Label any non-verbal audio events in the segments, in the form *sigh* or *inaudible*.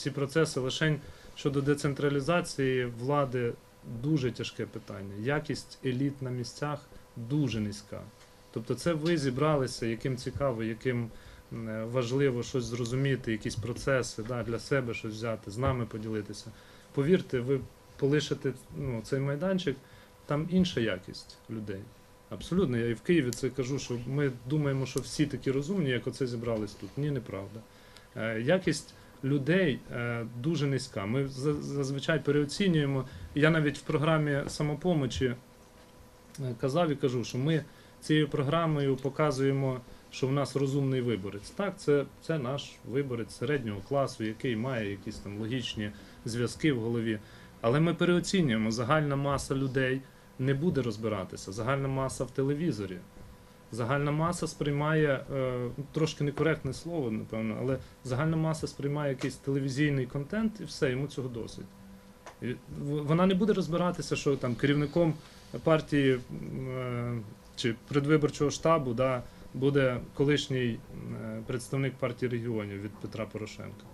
ці процеси лише щодо децентралізації влади дуже тяжке питання. Якість еліт на місцях дуже низька. Тобто, це ви зібралися, яким цікаво, яким важливо щось зрозуміти, якісь процеси да, для себе щось взяти, з нами поділитися. Повірте, ви полишите ну, цей майданчик, там інша якість людей. Абсолютно, я і в Києві це кажу, що ми думаємо, що всі такі розумні, як оце зібрались тут. Ні, неправда. Е, якість людей е, дуже низька. Ми зазвичай переоцінюємо. Я навіть в програмі самопомочі е, казав і кажу, що ми цією програмою показуємо, що в нас розумний виборець. Так, це, це наш виборець середнього класу, який має якісь там логічні зв'язки в голові. Але ми переоцінюємо, загальна маса людей не буде розбиратися, загальна маса в телевізорі. Загальна маса сприймає е, трошки некоректне слово, напевно, але загальна маса сприймає якийсь телевізійний контент і все, йому цього досить. Вона не буде розбиратися, що там керівником партії е, чи предвиборчого штабу да, буде колишній е, представник партії регіонів від Петра Порошенка.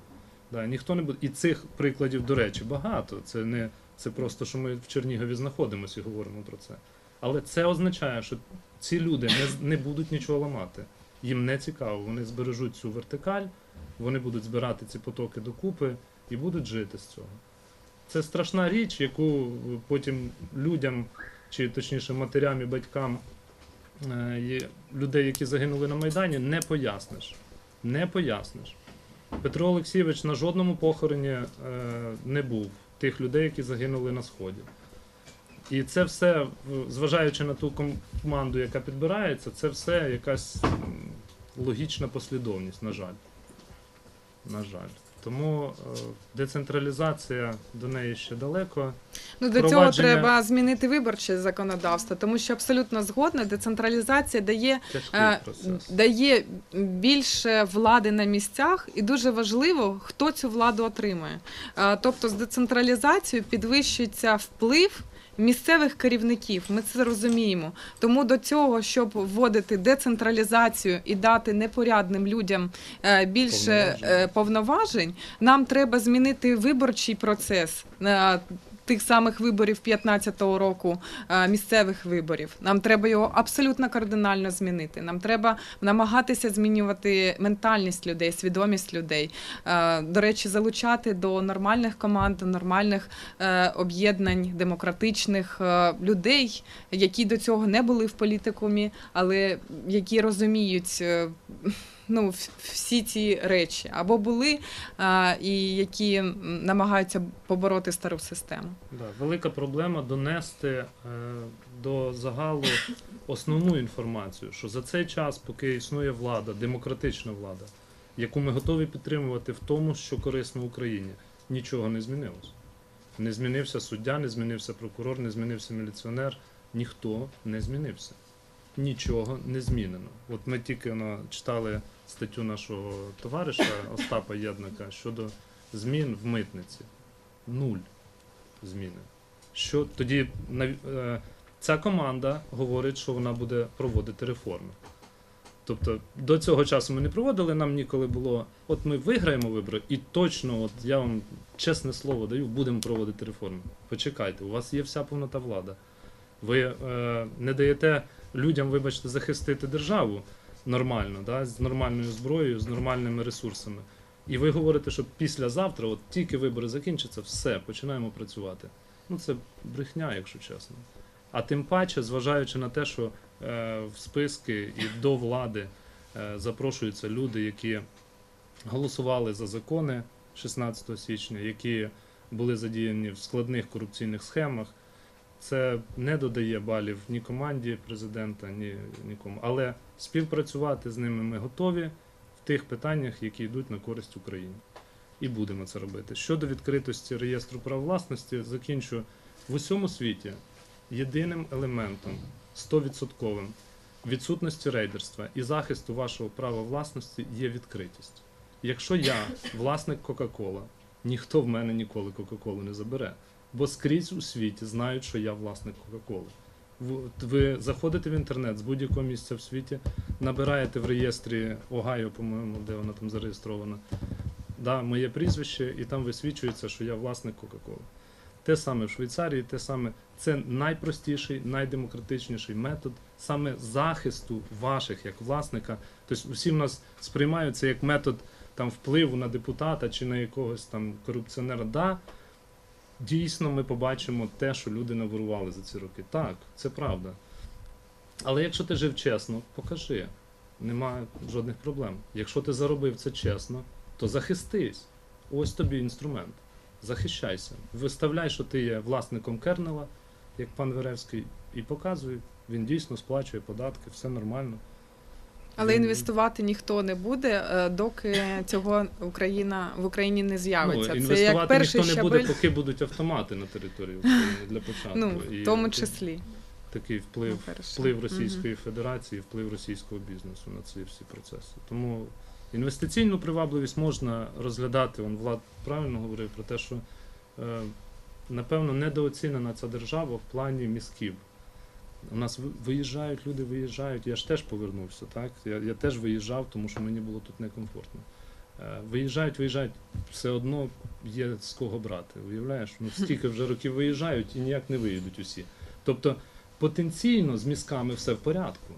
Да, ніхто не буде. І цих прикладів, до речі, багато. Це не це просто, що ми в Чернігові знаходимося і говоримо про це. Але це означає, що ці люди не, не будуть нічого ламати. Їм не цікаво. Вони збережуть цю вертикаль, вони будуть збирати ці потоки докупи і будуть жити з цього. Це страшна річ, яку потім людям, чи точніше матерям і батькам е, людей, які загинули на Майдані, не поясниш. Не поясниш. Петро Олексійович на жодному похороні е, не був тих людей, які загинули на Сході. І це все, зважаючи на ту команду, яка підбирається, це все якась логічна послідовність, на жаль. На жаль. Тому е, децентралізація до неї ще далеко. Ну, до цього треба змінити виборче законодавство, тому що абсолютно згодна, децентралізація дає, е, дає більше влади на місцях, і дуже важливо, хто цю владу отримує. Е, Тобто з децентралізацією підвищується вплив. Місцевих керівників, ми це розуміємо. Тому до цього, щоб вводити децентралізацію і дати непорядним людям е, більше Повноважень. е, повноважень, нам треба змінити виборчий процес. Тих самих виборів 15-го року е, місцевих виборів. Нам треба його абсолютно кардинально змінити. Нам треба намагатися змінювати ментальність людей, свідомість людей. Е, До речі, залучати до нормальних команд, нормальних е, об'єднань, демократичних людей, які до цього не були в політикумі, але які розуміють. Ну, всі ці речі або були, а, і які намагаються побороти стару систему. Да, велика проблема донести е, до загалу основну інформацію, що за цей час, поки існує влада, демократична влада, яку ми готові підтримувати в тому, що корисно Україні, нічого не змінилось. Не змінився суддя, не змінився прокурор, не змінився міліціонер. Ніхто не змінився. Нічого не змінено. От ми тільки ну, читали статтю нашого товариша Остапа Єднака щодо змін в митниці. Нуль зміни. Що тоді е, ця команда говорить, що вона буде проводити реформи. Тобто до цього часу ми не проводили, нам ніколи було. От ми виграємо вибори, і точно, от я вам чесне слово даю, будемо проводити реформи. Почекайте, у вас є вся повнота влада. Ви е, не даєте людям, вибачте, захистити державу нормально, да, з нормальною зброєю, з нормальними ресурсами. І ви говорите, що післязавтра, от тільки вибори закінчаться, все, починаємо працювати. Ну це брехня, якщо чесно. А тим паче, зважаючи на те, що е, в списки і до влади е, запрошуються люди, які голосували за закони 16 січня, які були задіяні в складних корупційних схемах. Це не додає балів ні команді президента, ні нікому. Але співпрацювати з ними ми готові в тих питаннях, які йдуть на користь Україні. І будемо це робити. Щодо відкритості реєстру прав власності, закінчу в усьому світі єдиним елементом 100% відсутності рейдерства і захисту вашого права власності є відкритість. Якщо я власник Кока-Кола, ніхто в мене ніколи Кока-Колу не забере, бо скрізь у світі знають, що я власник Кока-Коли. Ви заходите в інтернет з будь-якого місця в світі, набираєте в реєстрі Огайо, по-моєму, де вона там зареєстрована, да, моє прізвище, і там висвічується, що я власник Кока-Коли. Те саме в Швейцарії, те саме це найпростіший, найдемократичніший метод саме захисту ваших як власника. Тобто усі в нас сприймають це як метод там впливу на депутата чи на якогось там корупціонера. Да, дійсно ми побачимо те, що люди наворували за ці роки. Так, це правда. Але якщо ти жив чесно, покажи. Немає жодних проблем. Якщо ти заробив це чесно, то захистись. Ось тобі інструмент. Захищайся. Виставляй, що ти є власником кернела, як пан Веревський, і показуй. Він дійсно сплачує податки, все нормально. Але інвестувати ніхто не буде, е, доки цього Україна в Україні не з'явиться. Ну, Це як інвестувати перший ніхто не буде, поки будуть автомати на території *laughs* України для початку. ну в тому числі. Такий вплив вплив Російської Федерації, вплив російського бізнесу на ці всі процеси. Тому інвестиційну привабливість можна розглядати. Он Влад правильно говорив про те, що е, напевно недооцінена ця держава в плані мізків. У нас виїжджають, люди виїжджають. Я ж теж повернувся, так? Я, я теж виїжджав, тому що мені було тут некомфортно. Е, виїжджають, виїжджають, все одно є з кого брати. Уявляєш? Ну стільки вже років виїжджають і ніяк не виїдуть усі. Тобто потенційно з мізками все в порядку.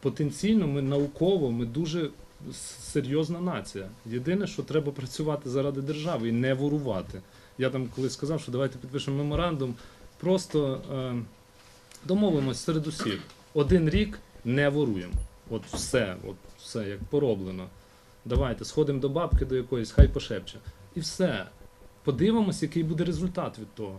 Потенційно ми науково, ми дуже серйозна нація. Єдине, що треба працювати заради держави і не ворувати. Я там колись сказав, що давайте підпишемо меморандум, просто е, домовимось серед усіх. Один рік не воруємо. От все, от все як пороблено. Давайте сходимо до бабки до якоїсь, хай пошепче. І все. Подивимось, який буде результат від того.